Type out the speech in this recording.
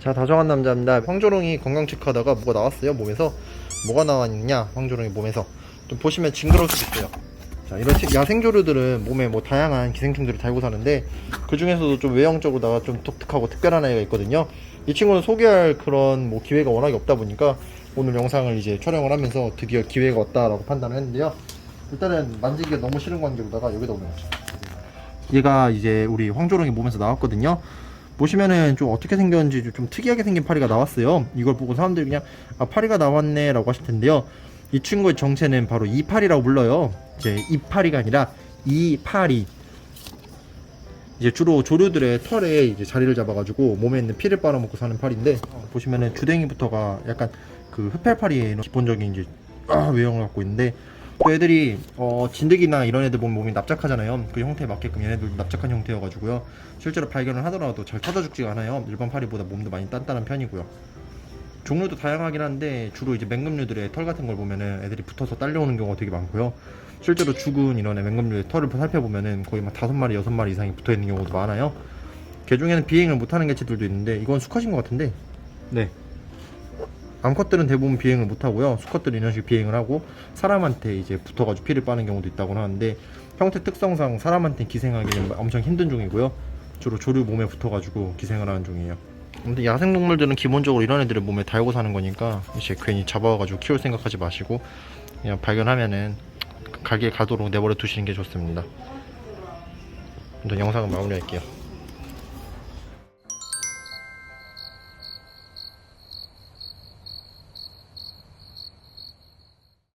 자 다정한 남자입니다. 황조롱이 건강 체크하다가 뭐가 나왔어요? 몸에서? 뭐가 나왔냐? 황조롱이 몸에서? 좀 보시면 징그러울 수도 있어요. 자 이런 치- 야생조류들은 몸에 뭐 다양한 기생충들을 달고 사는데 그 중에서도 좀 외형적으로다가 좀 독특하고 특별한 애가 있거든요. 이 친구는 소개할 그런 뭐 기회가 워낙에 없다 보니까 오늘 영상을 이제 촬영을 하면서 드디어 기회가 왔다라고 판단을 했는데요 일단은 만지기가 너무 싫은 관계로다가 여기다 올려놨죠 얘가 이제 우리 황조롱이 몸에서 나왔거든요 보시면은 좀 어떻게 생겼는지 좀- 좀 특이하게 생긴 파리가 나왔어요. 이걸 보고 사람들이 그냥 아 파리가 나왔네 라고 하실 텐데요. 이 친구의 정체는 바로 이파리라고 불러요. 이제 이파리가 아니라 이파리. 이제 주로 조류들의 털에 이제 자리를 잡아가지고 몸에 있는 피를 빨아먹고 사는 파리인데 어, 보시면은 주댕이부터가 약간 그 흡혈파리의 기본적인 이제 아, 외형을 갖고 있는데 또 애들이 어, 진드기나 이런 애들 보면 몸이 납작하잖아요. 그 형태에 맞게끔 얘네들도 납작한 형태여가지고요. 실제로 발견을 하더라도 잘 터져 죽지가 않아요. 일반 파리보다 몸도 많이 단단한 편이고요. 종류도 다양하긴 한데 주로 이제 맹금류들의 털 같은 걸 보면은 애들이 붙어서 딸려오는 경우가 되게 많고요. 실제로 죽은 이런 맹금류의 털을 살펴보면은 거의 막 다섯 마리 여섯 마리 이상이 붙어 있는 경우도 많아요. 개 중에는 비행을 못하는 개체들도 있는데 이건 수컷인 것 같은데 네 암컷들은 대부분 비행을 못하고요. 수컷들은 이런 식으로 비행을 하고 사람한테 이제 붙어가지고 피를 빠는 경우도 있다고 하는데 형태 특성상 사람한테 기생하기는 엄청 힘든 종이고요. 주로 조류 몸에 붙어가지고 기생을 하는 종이에요. 근데 야생동물들은 기본적으로 이런 애들을 몸에 달고 사는 거니까 이제 괜히 잡아가지고 키울 생각하지 마시고 그냥 발견하면은 가게 가도록 내버려 두시는 게 좋습니다. 영상은 마무리할게요.